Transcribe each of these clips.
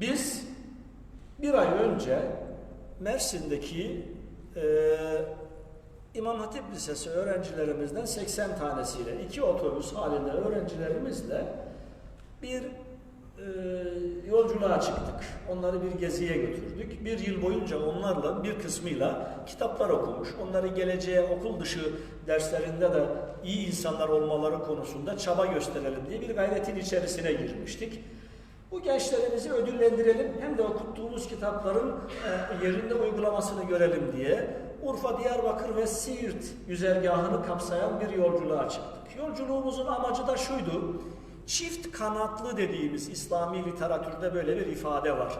Biz bir ay önce Mersin'deki e, İmam Hatip Lisesi öğrencilerimizden 80 tanesiyle iki otobüs halinde öğrencilerimizle bir e, yolculuğa çıktık. Onları bir geziye götürdük. Bir yıl boyunca onlarla bir kısmıyla kitaplar okumuş. Onları geleceğe okul dışı derslerinde de iyi insanlar olmaları konusunda çaba gösterelim diye bir gayretin içerisine girmiştik. Bu gençlerimizi ödüllendirelim hem de okuttuğumuz kitapların e, yerinde uygulamasını görelim diye Urfa, Diyarbakır ve Siirt güzergahını kapsayan bir yolculuğa çıktık. Yolculuğumuzun amacı da şuydu. Çift kanatlı dediğimiz İslami literatürde böyle bir ifade var.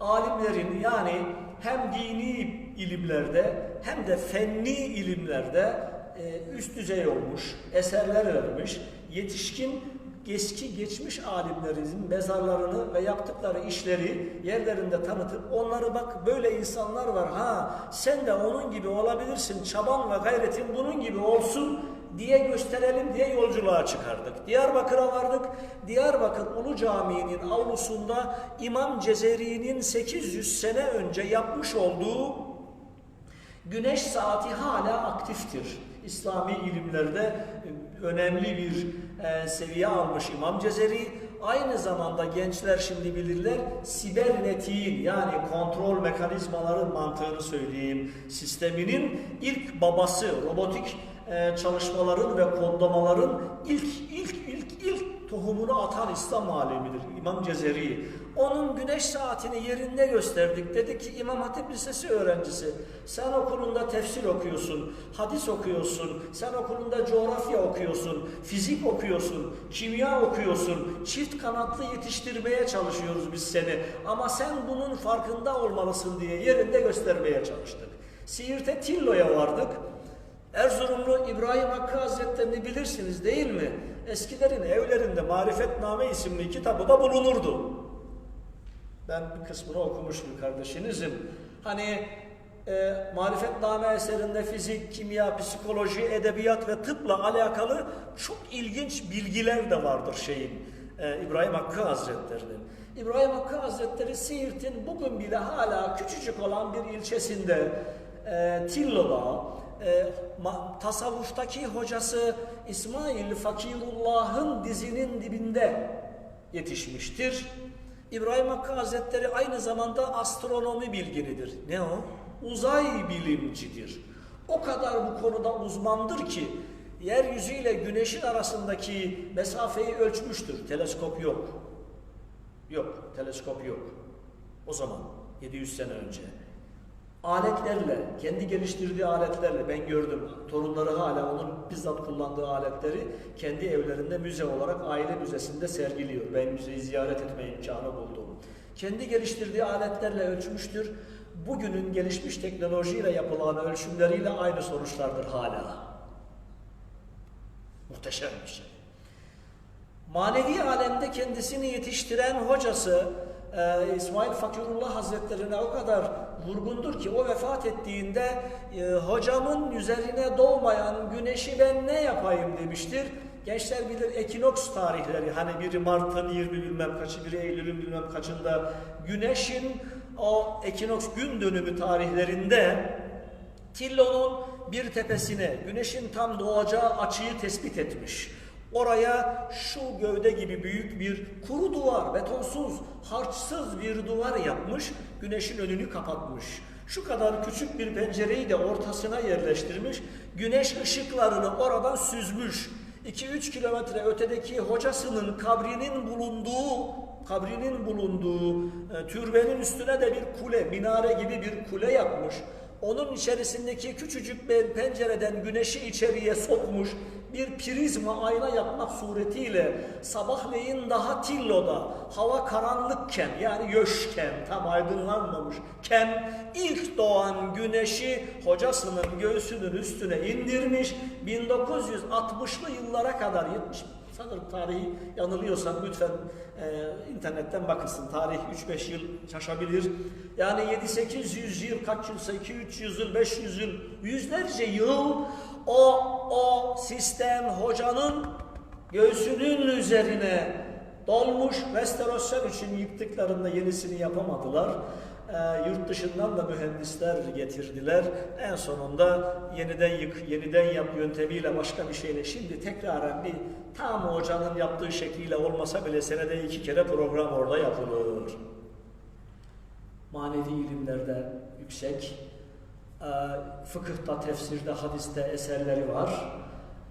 Alimlerin yani hem dini ilimlerde hem de fenni ilimlerde e, üst düzey olmuş, eserler vermiş, yetişkin eski geçmiş alimlerimizin mezarlarını ve yaptıkları işleri yerlerinde tanıtıp onları bak böyle insanlar var ha sen de onun gibi olabilirsin çaban ve gayretin bunun gibi olsun diye gösterelim diye yolculuğa çıkardık. Diyarbakır'a vardık. Diyarbakır Ulu Camii'nin avlusunda İmam Cezeri'nin 800 sene önce yapmış olduğu güneş saati hala aktiftir. İslami ilimlerde önemli bir e, seviye almış İmam Cezeri. Aynı zamanda gençler şimdi bilirler sibernetiğin yani kontrol mekanizmaları mantığını söyleyeyim sisteminin ilk babası robotik e, çalışmaların ve kodlamaların ilk ilk tohumunu atan İslam alemidir İmam Cezeri. Onun güneş saatini yerinde gösterdik. Dedi ki İmam Hatip Lisesi öğrencisi sen okulunda tefsir okuyorsun, hadis okuyorsun, sen okulunda coğrafya okuyorsun, fizik okuyorsun, kimya okuyorsun, çift kanatlı yetiştirmeye çalışıyoruz biz seni. Ama sen bunun farkında olmalısın diye yerinde göstermeye çalıştık. Siirt'e Tillo'ya vardık. Erzurumlu İbrahim Hakkı Hazretlerini bilirsiniz değil mi? Eskilerin evlerinde Marifetname isimli kitabı da bulunurdu. Ben bir kısmını okumuştum kardeşinizim. Hani e, Marifetname eserinde fizik, kimya, psikoloji, edebiyat ve tıpla alakalı çok ilginç bilgiler de vardır şeyin. e, İbrahim Hakkı Hazretleri'nin. İbrahim Hakkı Hazretleri Siirt'in bugün bile hala küçücük olan bir ilçesinde e, Tillo'da e, tasavvuftaki hocası İsmail Fakirullah'ın dizinin dibinde yetişmiştir. İbrahim Hakkı Hazretleri aynı zamanda astronomi bilginidir. Ne o? Uzay bilimcidir. O kadar bu konuda uzmandır ki yeryüzü ile güneşin arasındaki mesafeyi ölçmüştür. Teleskop yok. Yok, teleskop yok. O zaman 700 sene önce aletlerle, kendi geliştirdiği aletlerle ben gördüm. Torunları hala onun bizzat kullandığı aletleri kendi evlerinde müze olarak aile müzesinde sergiliyor. Ben müzeyi ziyaret etme imkanı buldum. Kendi geliştirdiği aletlerle ölçmüştür. Bugünün gelişmiş teknolojiyle yapılan ölçümleriyle aynı sonuçlardır hala. Muhteşem bir şey. Manevi alemde kendisini yetiştiren hocası e, İsmail Fakirullah Hazretlerine o kadar vurgundur ki o vefat ettiğinde e, hocamın üzerine doğmayan güneşi ben ne yapayım demiştir. Gençler bilir ekinoks tarihleri hani biri Mart'ın 20 bilmem kaçı biri Eylül'ün bilmem kaçında güneşin o ekinoks gün dönümü tarihlerinde Tillo'nun bir tepesine güneşin tam doğacağı açıyı tespit etmiş. Oraya şu gövde gibi büyük bir kuru duvar, betonsuz, harçsız bir duvar yapmış, güneşin önünü kapatmış. Şu kadar küçük bir pencereyi de ortasına yerleştirmiş, güneş ışıklarını oradan süzmüş. 2-3 kilometre ötedeki hocasının kabrinin bulunduğu kabrinin bulunduğu e, türbenin üstüne de bir kule, minare gibi bir kule yapmış. Onun içerisindeki küçücük bir pencereden güneşi içeriye sokmuş bir prizma ayna yapmak suretiyle sabahleyin daha Tillo'da hava karanlıkken yani göşken tam aydınlanmamışken ilk doğan güneşi hocasının göğsünün üstüne indirmiş 1960'lı yıllara kadar 70 sanırım tarihi yanılıyorsam lütfen e, internetten bakılsın. Tarih 3-5 yıl şaşabilir. Yani 7-800 yıl, kaç yılsa 2-300 yıl, 500 yıl, yüzlerce yıl o, o sistem hocanın göğsünün üzerine dolmuş. Vesterosyan için yıktıklarında yenisini yapamadılar. Ee, yurt dışından da mühendisler getirdiler. En sonunda yeniden yık, yeniden yap yöntemiyle başka bir şeyle şimdi tekraren bir tam hocanın yaptığı şekliyle olmasa bile senede iki kere program orada yapılır. Manevi ilimlerde yüksek, e, fıkıhta, tefsirde, hadiste eserleri var.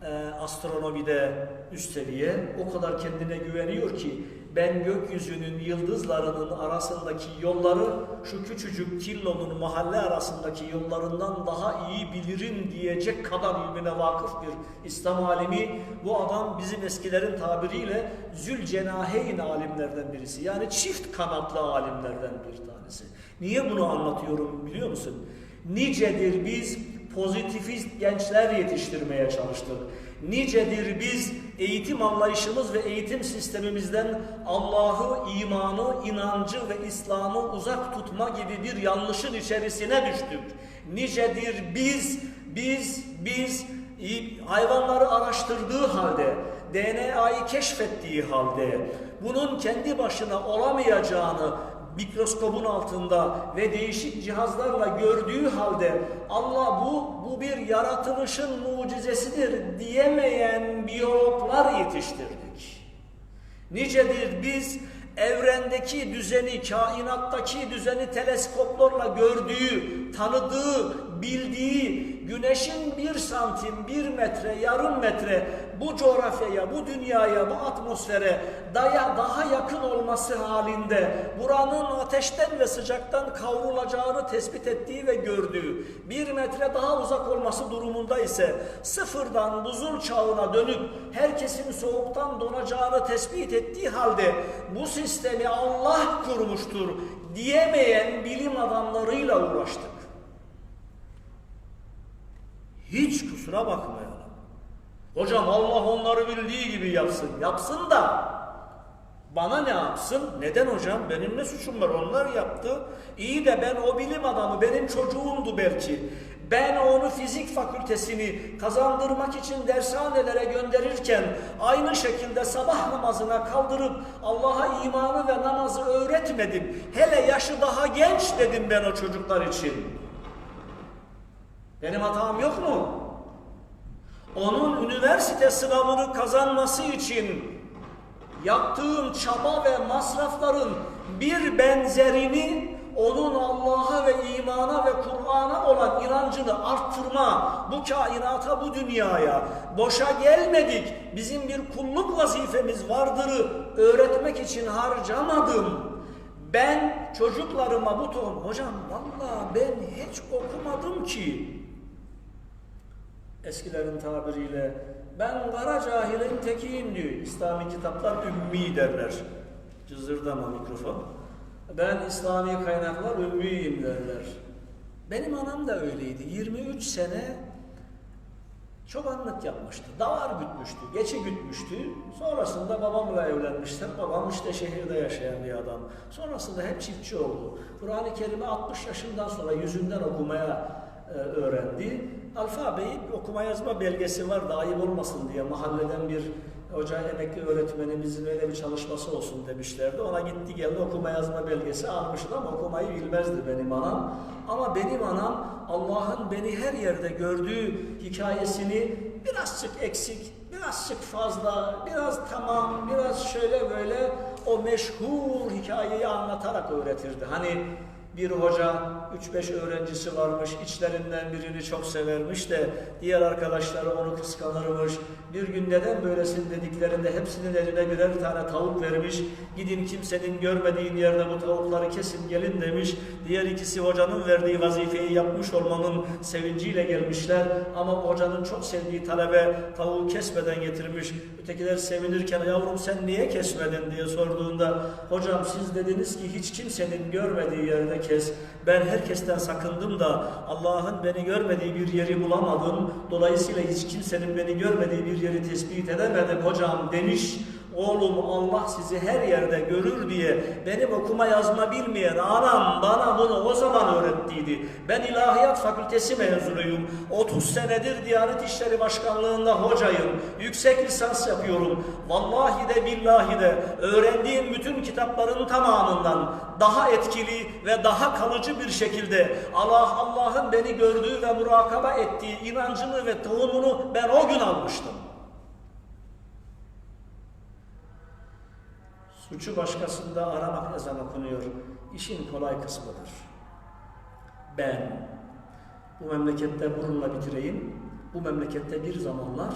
E, astronomide üst seviye. O kadar kendine güveniyor ki ben gökyüzünün yıldızlarının arasındaki yolları şu küçücük Tillo'nun mahalle arasındaki yollarından daha iyi bilirim diyecek kadar ilmine vakıf bir İslam alimi. Bu adam bizim eskilerin tabiriyle Zülcenaheyn alimlerden birisi. Yani çift kanatlı alimlerden bir tanesi. Niye bunu anlatıyorum biliyor musun? Nicedir biz pozitifist gençler yetiştirmeye çalıştık. Nicedir biz eğitim anlayışımız ve eğitim sistemimizden Allah'ı, imanı, inancı ve İslam'ı uzak tutma gibi bir yanlışın içerisine düştük. Nicedir biz, biz, biz hayvanları araştırdığı halde, DNA'yı keşfettiği halde, bunun kendi başına olamayacağını mikroskobun altında ve değişik cihazlarla gördüğü halde Allah bu bu bir yaratılışın mucizesidir diyemeyen biyologlar yetiştirdik. Nicedir biz evrendeki düzeni, kainattaki düzeni teleskoplarla gördüğü, tanıdığı, bildiği, güneşin bir santim, bir metre, yarım metre bu coğrafyaya, bu dünyaya, bu atmosfere daya daha yakın olması halinde buranın ateşten ve sıcaktan kavrulacağını tespit ettiği ve gördüğü bir metre daha uzak olması durumunda ise sıfırdan buzul çağına dönüp herkesin soğuktan donacağını tespit ettiği halde bu sistemi Allah kurmuştur diyemeyen bilim adamlarıyla uğraştık. Hiç kusura bakmayalım. Hocam Allah onları bildiği gibi yapsın. Yapsın da bana ne yapsın? Neden hocam? Benim ne suçum var? Onlar yaptı. İyi de ben o bilim adamı, benim çocuğumdu belki. Ben onu fizik fakültesini kazandırmak için dershanelere gönderirken aynı şekilde sabah namazına kaldırıp Allah'a imanı ve namazı öğretmedim. Hele yaşı daha genç dedim ben o çocuklar için. Benim hatam yok mu? Onun üniversite sınavını kazanması için yaptığım çaba ve masrafların bir benzerini onun Allah'a ve imana ve Kur'an'a olan inancını arttırma, bu kainata, bu dünyaya boşa gelmedik. Bizim bir kulluk vazifemiz vardırı öğretmek için harcamadım. Ben çocuklarıma bu ton, hocam valla ben hiç okumadım ki. Eskilerin tabiriyle ben kara cahilin tekiyim diyor. İslami kitaplar ümmi derler. Cızırdama mikrofon. Ben İslami kaynaklar ümmiyim derler. Benim anam da öyleydi. 23 sene çobanlık yapmıştı. Davar gütmüştü, geçi gütmüştü. Sonrasında babamla evlenmişler. Babam işte şehirde yaşayan bir adam. Sonrasında hep çiftçi oldu. Kur'an-ı Kerim'i 60 yaşından sonra yüzünden okumaya e, öğrendi. Alfabeyi okuma yazma belgesi var da ayıp olmasın diye mahalleden bir hoca emekli öğretmenimizin öyle bir çalışması olsun demişlerdi. Ona gitti geldi okuma yazma belgesi almıştı ama okumayı bilmezdi benim anam. Ama benim anam Allah'ın beni her yerde gördüğü hikayesini birazcık eksik, birazcık fazla, biraz tamam, biraz şöyle böyle o meşhur hikayeyi anlatarak öğretirdi. Hani bir hoca 3-5 öğrencisi varmış, içlerinden birini çok severmiş de diğer arkadaşları onu kıskanırmış. Bir gün neden böylesin dediklerinde hepsinin eline birer tane tavuk vermiş. Gidin kimsenin görmediğin yerde bu tavukları kesin gelin demiş. Diğer ikisi hocanın verdiği vazifeyi yapmış olmanın sevinciyle gelmişler. Ama hocanın çok sevdiği talebe tavuğu kesmeden getirmiş. Ötekiler sevinirken yavrum sen niye kesmedin diye sorduğunda hocam siz dediniz ki hiç kimsenin görmediği yerde kes. Ben herkesten sakındım da Allah'ın beni görmediği bir yeri bulamadım. Dolayısıyla hiç kimsenin beni görmediği bir yeri tespit edemedim hocam demiş. Oğlum Allah sizi her yerde görür diye benim okuma yazma bilmeyen anam bana bunu o zaman öğrettiydi. Ben ilahiyat fakültesi mezunuyum. 30 senedir Diyanet İşleri Başkanlığında hocayım. Yüksek lisans yapıyorum. Vallahi de billahi de öğrendiğim bütün kitapların tamamından daha etkili ve daha kalıcı bir şekilde Allah Allah'ın beni gördüğü ve murakaba ettiği inancını ve tohumunu ben o gün almıştım. Suçu başkasında aramak ezan okunuyor. İşin kolay kısmıdır. Ben bu memlekette bununla bitireyim. Bu memlekette bir zamanlar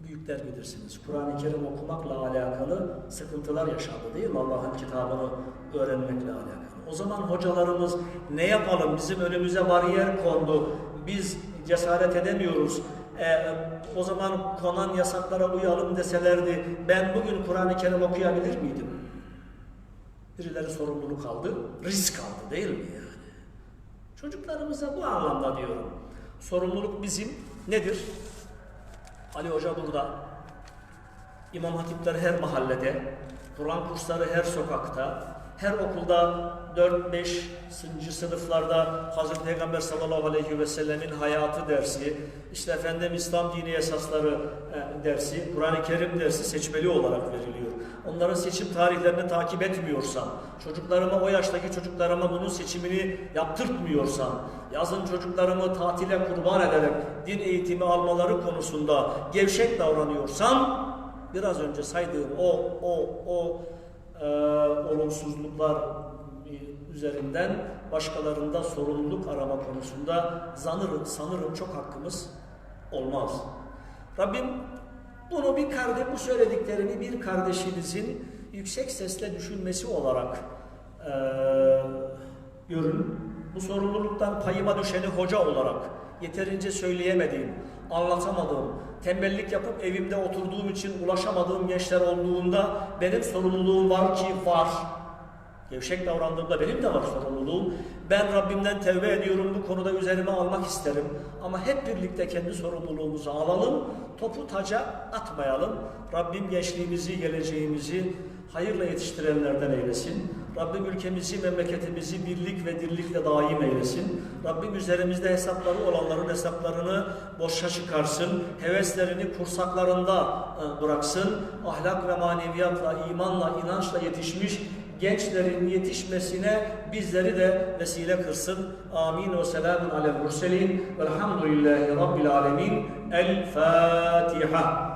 büyükler bilirsiniz. Kur'an-ı Kerim okumakla alakalı sıkıntılar yaşandı değil mi? Allah'ın kitabını öğrenmekle alakalı. O zaman hocalarımız ne yapalım? Bizim önümüze bariyer kondu. Biz cesaret edemiyoruz. Ee, o zaman konan yasaklara uyalım deselerdi ben bugün Kur'an-ı Kerim okuyabilir miydim? Birileri sorumluluk aldı, risk aldı değil mi yani? Çocuklarımıza bu anlamda diyorum. Sorumluluk bizim nedir? Ali Hoca burada. İmam hatipler her mahallede, Kur'an kursları her sokakta, her okulda 4-5. sınıflarda Hazreti Peygamber sallallahu aleyhi ve sellemin hayatı dersi, işte efendim İslam dini esasları e, dersi, Kur'an-ı Kerim dersi seçmeli olarak veriliyor. Onların seçim tarihlerini takip etmiyorsam, çocuklarıma o yaştaki çocuklarıma bunun seçimini yaptırtmıyorsam, yazın çocuklarımı tatile kurban ederek din eğitimi almaları konusunda gevşek davranıyorsam, biraz önce saydığım o o o e, olumsuzluklar üzerinden başkalarında sorumluluk arama konusunda sanırım, sanırım çok hakkımız olmaz. Rabbim bunu bir kardeş, bu söylediklerini bir kardeşinizin yüksek sesle düşünmesi olarak e, görün. Bu sorumluluktan payıma düşeni hoca olarak yeterince söyleyemediğim, anlatamadığım, tembellik yapıp evimde oturduğum için ulaşamadığım gençler olduğunda benim sorumluluğum var ki var. Gevşek davrandığımda benim de var sorumluluğum. Ben Rabbimden tevbe ediyorum bu konuda üzerime almak isterim. Ama hep birlikte kendi sorumluluğumuzu alalım. Topu taca atmayalım. Rabbim gençliğimizi, geleceğimizi hayırla yetiştirenlerden eylesin. Rabbim ülkemizi, memleketimizi birlik ve dirlikle daim eylesin. Rabbim üzerimizde hesapları olanların hesaplarını boşa çıkarsın. Heveslerini kursaklarında e, bıraksın. Ahlak ve maneviyatla, imanla, inançla yetişmiş gençlerin yetişmesine bizleri de vesile kılsın. Amin ve selamun alel murselin. Velhamdülillahi Rabbil alemin. El Fatiha.